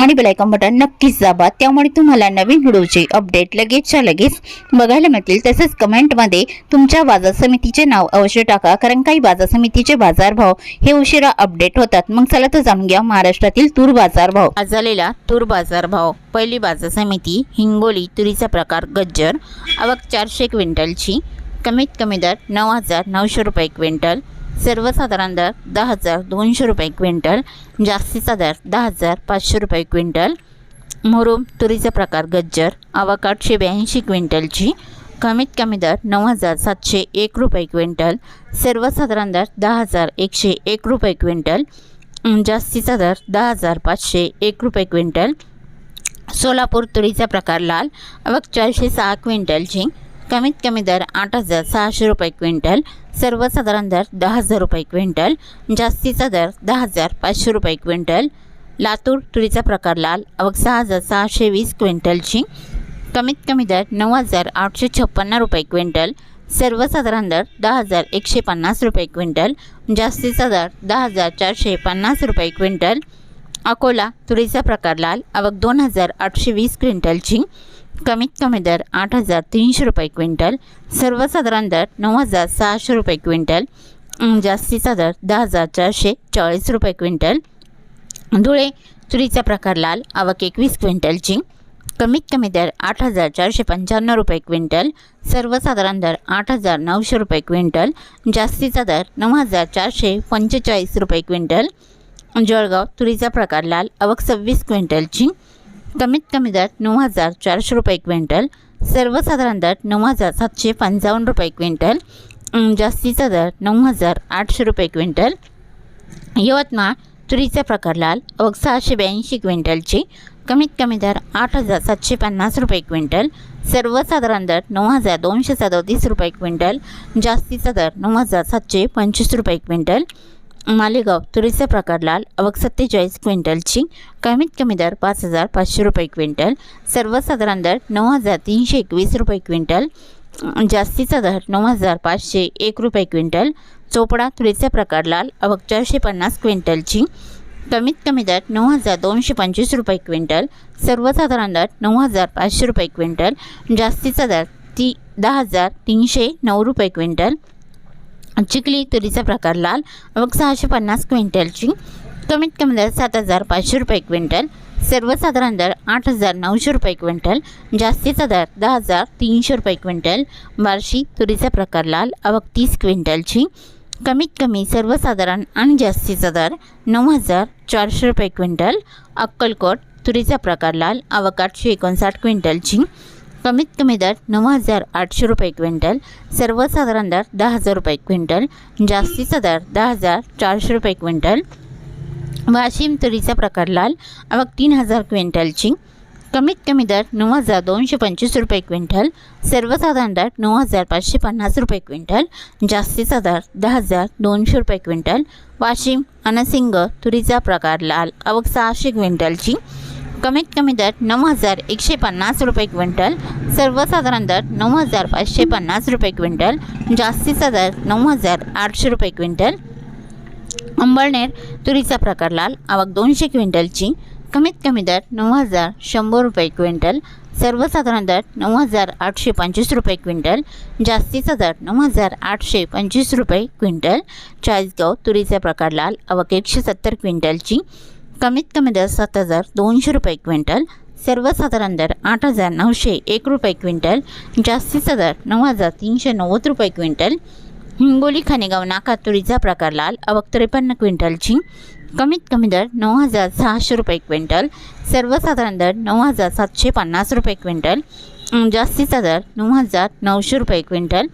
आणि bell icon button नक्कीच दाबा. त्यामुळे तुम्हाला नवीन व्हिडिओचे अपडेट लगेचच्या लगेच बघायला मिळतील. तसेच कमेंटमध्ये तुमच्या बाजार समितीचे नाव अवश्य टाका. कारण काही बाजार समितीचे बाजारभाव हे उशिरा अपडेट होतात. मग चला तर जाणून घ्या महाराष्ट्रातील तूर बाजारभाव आज झालेला तूर बाजारभाव पहिली बाजार समिती हिंगोली तुरीचा प्रकार गज्जर. आवक चारशे क्विंटलची. कमीत कमी दर नऊ हजार नऊशे रुपये क्विंटल. सर्वसाधारण दर दहा हजार दोनशे रुपये क्विंटल जास्तीचा दर दहा हजार पाचशे रुपये क्विंटल. मुरुम तुरीचा प्रकार गज्जर आवक आठशे ब्याऐंशी क्विंटलची कमीत कमी दर नऊ हजार सातशे एक रुपये क्विंटल. सर्वसाधारण दर दहा हजार एकशे एक रुपये क्विंटल. जास्तीचा दर दहा हजार पाचशे एक रुपये क्विंटल. सोलापूर तुरीचा प्रकार लाल आवक चारशे सहा क्विंटलची कमीत कमी दर आठ हजार सहाशे रुपये क्विंटल. सर्वसाधारण दर दहा हजार रुपये क्विंटल जास्तीचा दर दहा हजार पाचशे रुपये क्विंटल. लातूर तुरीचा प्रकार लाल आवक सहा हजार सहाशे वीस क्विंटलची. कमीत कमी दर नऊ हजार आठशे छप्पन्न रुपये क्विंटल. सर्वसाधारण दर दहा हजार एकशे पन्नास रुपये क्विंटल. जास्तीचा दर दहा हजार चारशे पन्नास रुपये क्विंटल. अकोला तुरीचा प्रकार लाल आवक दोन हजार आठशे वीस क्विंटलची. कमीत कमी दर आठ हजार तीनशे रुपये क्विंटल सर्वसाधारण दर नऊ हजार सहाशे रुपये क्विंटल जास्तीचा दर दहा हजार चारशे चाळीस रुपये क्विंटल. धुळे तुरीचा प्रकार लाल आवक एकवीस क्विंटलची. कमीत कमी दर आठ हजार चारशे पंच्याण्णव रुपये क्विंटल सर्वसाधारण दर आठ हजार नऊशे रुपये क्विंटल जास्तीचा दर नऊ हजार चारशे पंचेचाळीस रुपये क्विंटल. जळगाव तुरीचा प्रकार लाल आवक सव्वीस क्विंटलची. कमीत कमी दर नऊ हजार चारशे रुपये क्विंटल सर्वसाधारण दर नऊ हजार सातशे पंचावन्न रुपये क्विंटल जास्तीचा दर नऊ हजार आठशे रुपये क्विंटल. यवतमाळ तुरीचा प्रकार लाल अवघ सहाशे ब्याऐंशी क्विंटलची कमीत कमी दर आठ हजार सातशे पन्नास रुपये क्विंटल सर्वसाधारण दर नऊ हजार दोनशे सदोतीस रुपये क्विंटल जास्तीचा दर नऊ हजार सातशे पंचवीस रुपये क्विंटल. मालेगाव तुरीचा प्रकार लाल अवघ सत्तेचाळीस क्विंटलची कमीत कमी दर पाच हजार पाचशे रुपये क्विंटल सर्वसाधारण दर नऊ हजार तीनशे एकवीस रुपये क्विंटल जास्तीचा दर नऊ हजार पाचशे एक रुपये क्विंटल चोपडा तुरीचा प्रकार लाल अवक चारशे पन्नास क्विंटलची कमीत कमी दर नऊ हजार दोनशे पंचवीस रुपये क्विंटल सर्वसाधारण दर नऊ हजार पाचशे रुपये क्विंटल जास्तीचा दर ती दहा हजार तीनशे नऊ रुपये क्विंटल चिखली तुरीचा प्रकार लाल अवघ सहाशे पन्नास क्विंटलची. कमीत कमी दर सात हजार पाचशे रुपये क्विंटल. सर्वसाधारण दर आठ हजार नऊशे रुपये क्विंटल. जास्तीचा दर दहा हजार तीनशे रुपये क्विंटल. बार्शी तुरीचा प्रकार लाल अवक तीस क्विंटलची. कमीत कमी सर्वसाधारण आणि जास्तीचा दर नऊ हजार चारशे रुपये क्विंटल. अक्कलकोट तुरीचा प्रकार लाल अवघ आठशे एकोणसाठ क्विंटलची. कमीत कमी दर नऊ हजार आठशे रुपये क्विंटल सर्वसाधारण दर दहा हजार रुपये क्विंटल जास्तीचा दर दहा हजार चारशे रुपये क्विंटल. वाशिम तुरीचा प्रकार लाल आवक तीन हजार क्विंटलची. कमीत कमी दर नऊ हजार दोनशे पंचवीस रुपये क्विंटल सर्वसाधारण दर नऊ हजार पाचशे पन्नास रुपये क्विंटल जास्तीचा दर दहा हजार दोनशे रुपये क्विंटल. वाशिम अनसिंग तुरीचा प्रकार लाल आवक सहाशे क्विंटलची. कमीत कमी दर नऊ हजार एकशे पन्नास रुपये क्विंटल सर्वसाधारण दर नऊ हजार पाचशे पन्नास रुपये क्विंटल जास्तीचा दर नऊ हजार आठशे रुपये क्विंटल. अंबळनेर तुरीचा प्रकार लाल आवक दोनशे क्विंटलची कमीत कमी दर नऊ हजार शंभर रुपये क्विंटल सर्वसाधारण दर नऊ हजार आठशे पंचवीस रुपये क्विंटल जास्तीचा दर नऊ हजार आठशे पंचवीस रुपये क्विंटल. चाळीसगाव तुरीचा प्रकार लाल आवक एकशे सत्तर क्विंटलची कमीत कमी दर सात हजार दोनशे रुपये क्विंटल सर्वसाधारण दर आठ हजार नऊशे एक रुपये क्विंटल जास्तीचा दर नऊ हजार तीनशे नव्वद रुपये क्विंटल. हिंगोली खानेगाव नाका तुरीचा प्रकार लाल अवक त्रेपन्न क्विंटलची कमीत कमी दर नऊ हजार सहाशे रुपये क्विंटल सर्वसाधारण दर नऊ हजार सातशे पन्नास रुपये क्विंटल. जास्तीचा दर नऊ हजार नऊशे रुपये क्विंटल.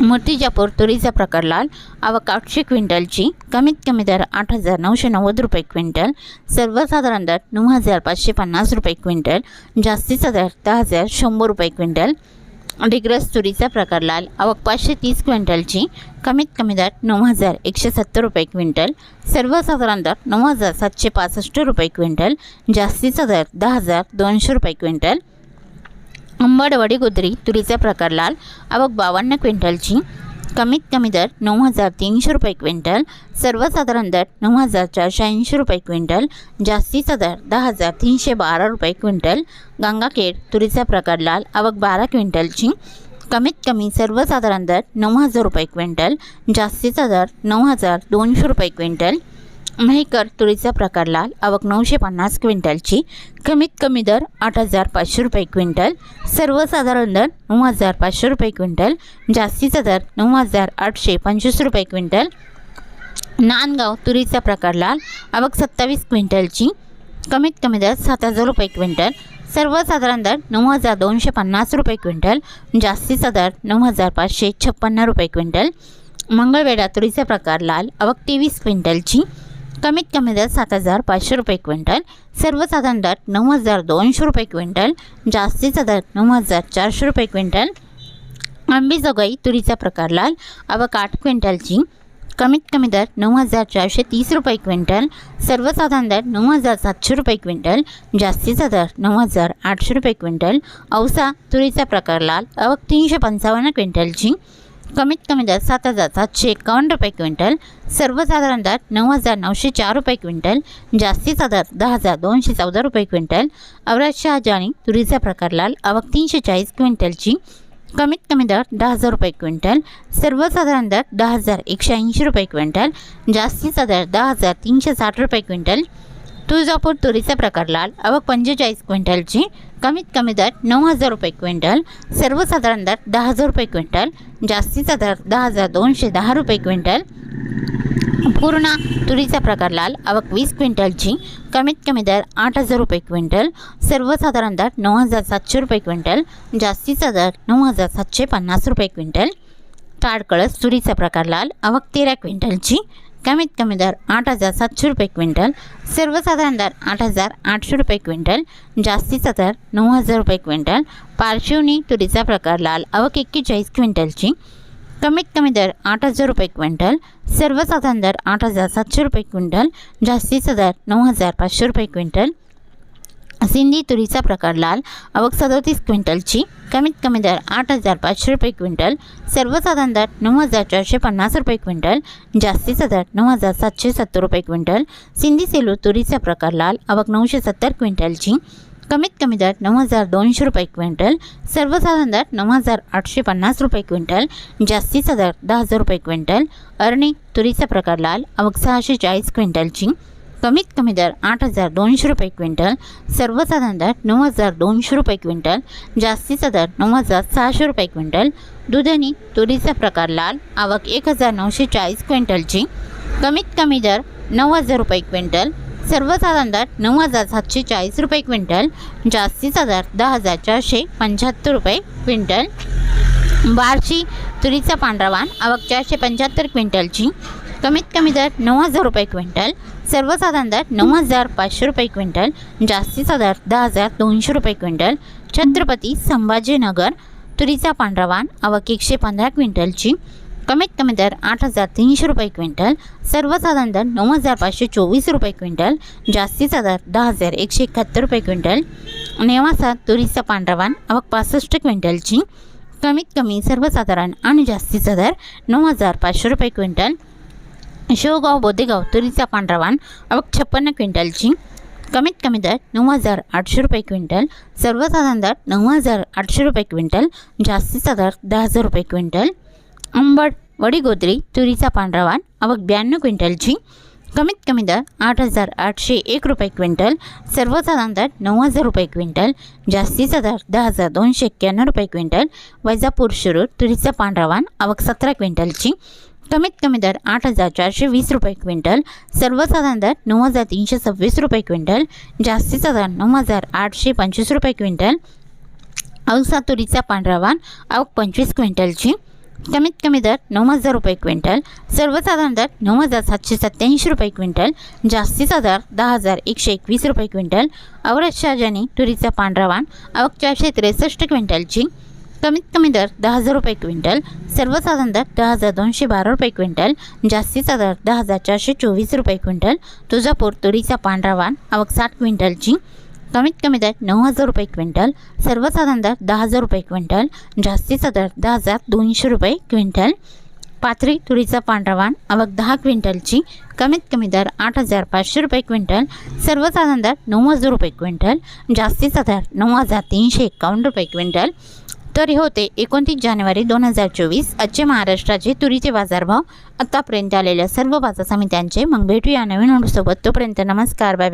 मूर्तिजापूर तुरीचा प्रकार लाल आवक आठशे क्विंटलची कमीत कमी दर आठ हजार नऊशे नव्वद रुपये क्विंटल सर्वसाधारण दर नऊ हजार पाचशे पन्नास रुपये क्विंटल जास्तीचा दर दहा हजार शंभर रुपये क्विंटल. डिग्रस तुरीचा प्रकार लाल आवक पाचशे तीस क्विंटलची कमीत कमी दर नऊ हजार एकशे सत्तर रुपये क्विंटल सर्वसाधारण दर नऊ हजार सातशे पासष्ट रुपये क्विंटल जास्तीचा दर दहा हजार दोनशे रुपये क्विंटल. अंबडवडी गोदरी तुरीचा प्रकार लाल आवक बावन्न क्विंटलची. कमीत कमी दर नऊ हजार तीनशे रुपये क्विंटल. सर्वसाधारण दर नऊ हजार चारशे ऐंशी रुपये क्विंटल. जास्तीचा दर दहा हजार तीनशे बारा रुपये क्विंटल. गंगाखेड तुरीचा प्रकार लाल आवक बारा क्विंटलची. कमीत कमी सर्वसाधारण दर नऊ हजार रुपये क्विंटल. जास्तीचा दर नऊ हजार दोनशे रुपये क्विंटल. मेहकर तुरीचा प्रकार लाल आवक नऊशे पन्नास क्विंटलची. कमीत कमी दर आठ हजार पाचशे रुपये क्विंटल. सर्वसाधारण दर नऊ हजार पाचशे रुपये क्विंटल. जास्तीचा दर नऊ हजार आठशे पंचवीस रुपये क्विंटल. नांदगाव तुरीचा प्रकार लाल आवक सत्तावीस क्विंटलची. कमीत कमी दर सात हजार रुपये क्विंटल. सर्वसाधारण दर नऊ हजार दोनशे पन्नास रुपये क्विंटल. जास्तीचा दर नऊ हजार पाचशे छप्पन्न रुपये क्विंटल. मंगळवेढा तुरीचा प्रकार लाल आवक तेवीस क्विंटलची. कमीत कमी दर सात हजार पाचशे रुपये क्विंटल सर्वसाधारण दर नऊ हजार दोनशे रुपये क्विंटल जास्तीचा दर नऊ हजार चारशे रुपये क्विंटल. आंबेजोगाई तुरीचा प्रकार लाल आवक आठ क्विंटलची. कमीत कमी दर नऊ हजार चारशे तीस रुपये क्विंटल सर्वसाधारण दर नऊ हजार सातशे रुपये क्विंटल जास्तीचा दर नऊ हजार आठशे रुपये क्विंटल. औसा तुरीचा प्रकार लाल आवक तीनशे पंचावन्न क्विंटलची. कमीत कमी दर सात हजार सातशे एकावन्न रुपये क्विंटल सर्वसाधारण दर नऊ हजार नऊशे चार रुपये क्विंटल जास्तीचा दर दहा हजार दोनशे चौदा रुपये क्विंटल. औरत शहाजानी तुरीचा प्रकार लाल आवक तीनशे चाळीस क्विंटलची. कमीत कमी दर दहा हजार रुपये क्विंटल सर्वसाधारण दर दहा हजार एकशे ऐंशी रुपये क्विंटल जास्तीचा दर दहा हजार तीनशे साठ रुपये क्विंटल. तुळजापूर तुरीचा प्रकार लाल आवक पंचेचाळीस क्विंटलची. कमीत कमी दर नऊ हजार रुपये क्विंटल सर्वसाधारण दर दहा हजार रुपये क्विंटल जास्तीचा दर दहा हजार दोनशे दहा रुपये क्विंटल. पूर्णा तुरीचा प्रकार लाल आवक वीस क्विंटलची कमीत कमी दर आठ हजार रुपये क्विंटल सर्वसाधारण दर नऊ हजार सातशे रुपये क्विंटल जास्तीचा दर नऊ हजार सातशे पन्नास रुपये क्विंटल. ताडकळस तुरीचा प्रकार लाल आवक तेरा क्विंटलची कमीत कमी दर आठ हजार सातशे रुपये क्विंटल सर्वसाधारण दर आठ हजार आठशे रुपये क्विंटल जास्तीचा दर नऊ हजार रुपये क्विंटल पार्शिवनी तुरीचा प्रकार लाल अवक एक्केचाळीस क्विंटलची. कमीत कमी दर आठ हजार रुपये क्विंटल सर्वसाधारण दर आठ हजार सातशे रुपये क्विंटल जास्तीचा दर नऊ हजार पाचशे रुपये क्विंटल सिंधी तुरीचा प्रकार लाल आवक सदोतीस क्विंटलची कमीत कमी दर आठ हजार पाचशे रुपये क्विंटल सर्वसाधारण दर नऊ हजार चारशे पन्नास रुपये क्विंटल जास्तीचा दर नऊ हजार सातशे सत्तर रुपये क्विंटल. सिंधी सेलू तुरीचा प्रकार लाल आवक नऊशे सत्तर क्विंटलची कमीत कमी दर नऊ हजार दोनशे रुपये क्विंटल सर्वसाधारण दर नऊ हजार आठशे पन्नास रुपये क्विंटल जास्तीचा दर दहा हजार रुपये क्विंटल. अर्णी तुरीचा प्रकार लाल आवक सहाशे चाळीस क्विंटलची कमीत कमी दर आठ हजार दोनशे रुपये क्विंटल सर्वसाधारण दर नऊ हजार दोनशे रुपये क्विंटल जास्तीचा दर नऊ हजार सहाशे रुपये क्विंटल दुधनी तुरीचा प्रकार लाल आवक एक हजार नऊशे चाळीस क्विंटलची कमीत कमी दर नऊ हजार रुपये क्विंटल सर्वसाधारण दर नऊ हजार सातशे चाळीस रुपये क्विंटल जास्तीचा दर दहा हजार चारशे पंच्याहत्तर रुपये क्विंटल. बारशी तुरीचा पांढरा वाण आवक चारशे पंच्याहत्तर क्विंटलची कमीत कमी दर नऊ हजार रुपये क्विंटल सर्वसाधारण दर नऊ हजार पाचशे रुपये क्विंटल जास्तीचा दर दहा हजार दोनशे रुपये क्विंटल. छत्रपती संभाजीनगर तुरीचा पांढरा वाण आवक एकशे पंधरा क्विंटलची कमीत कमी दर आठ हजार तीनशे रुपये क्विंटल. सर्वसाधारण दर नऊ हजार पाचशे चोवीस रुपये क्विंटल जास्तीचा दर दहा हजार एकशे एकाहत्तर रुपये क्विंटल. नेवासा तुरीचा पांढरा वाण आवक पासष्ट क्विंटलची कमीत कमी सर्वसाधारण आणि जास्तीचा दर नऊ हजार पाचशे रुपये क्विंटल. शेवगाव बोदेगाव तुरीचा पांढरा वाण आवक छप्पन्न क्विंटलची कमीत कमी दर नऊ हजार आठशे रुपये क्विंटल सर्वसाधारण दर नऊ हजार आठशे रुपये क्विंटल जास्तीचा दर दहा हजार रुपये क्विंटल. अंबड वडीगोद्री तुरीचा पांढरा वाण आवक ब्याण्णव क्विंटलची कमीत कमी दर आठ हजार आठशे एक रुपये क्विंटल सर्वसाधारण दर नऊ हजार रुपये क्विंटल जास्तीचा दर दहा हजार दोनशे एक्क्याण्णव रुपये क्विंटल. वैजापूर शिरूर तुरीचा पांढरा वाण आवक सतरा क्विंटलची कमीत कमी दर आठ हजार चारशे वीस रुपये क्विंटल सर्वसाधारण दर नऊ हजार तीनशे सव्वीस रुपये क्विंटल जास्तीचा दर नऊ हजार आठशे पंचवीस रुपये क्विंटल औसा तुरीचा पांढरा वान अवघ पंचवीस क्विंटलची. कमीत कमी दर नऊ हजार रुपये क्विंटल सर्वसाधारण दर नऊ हजार सातशे सत्त्याऐंशी रुपये क्विंटल जास्तीचा दर दहा हजार एकशे एकवीस रुपये क्विंटल औरत शाहजानी तुरीचा पांढरा वान आवक चारशे त्रेसष्ट क्विंटलची. कमीत कमी दर दहा हजार रुपये क्विंटल सर्वसाधारण दर दहा हजार दोनशे बारा रुपये क्विंटल जास्तीचा दर दहा हजार चारशे चोवीस रुपये क्विंटल तुळजापूर तुरीचा पांढरा वाण आवक साठ क्विंटलची कमीत कमी दर नऊ हजार रुपये क्विंटल सर्वसाधारण दर दहा हजार रुपये क्विंटल जास्तीचा दर दहा हजार दोनशे रुपये क्विंटल. पाथरी तुरीचा पांढरा वाण आवक दहा क्विंटलची कमीत कमी दर आठ हजार पाचशे रुपये क्विंटल सर्वसाधारण दर नऊ हजार रुपये क्विंटल जास्तीचा दर नऊ हजार तीनशे एकावन्न रुपये क्विंटल. तर हे होते एकोणतीस जानेवारी दोन हजार चोवीस. आजचे महाराष्ट्राचे तुरीचे बाजारभाव आत्तापर्यंत आलेल्या सर्व बाजार समित्यांचे. मग भेटूया नवीन सोबत तोपर्यंत नमस्कार. बाय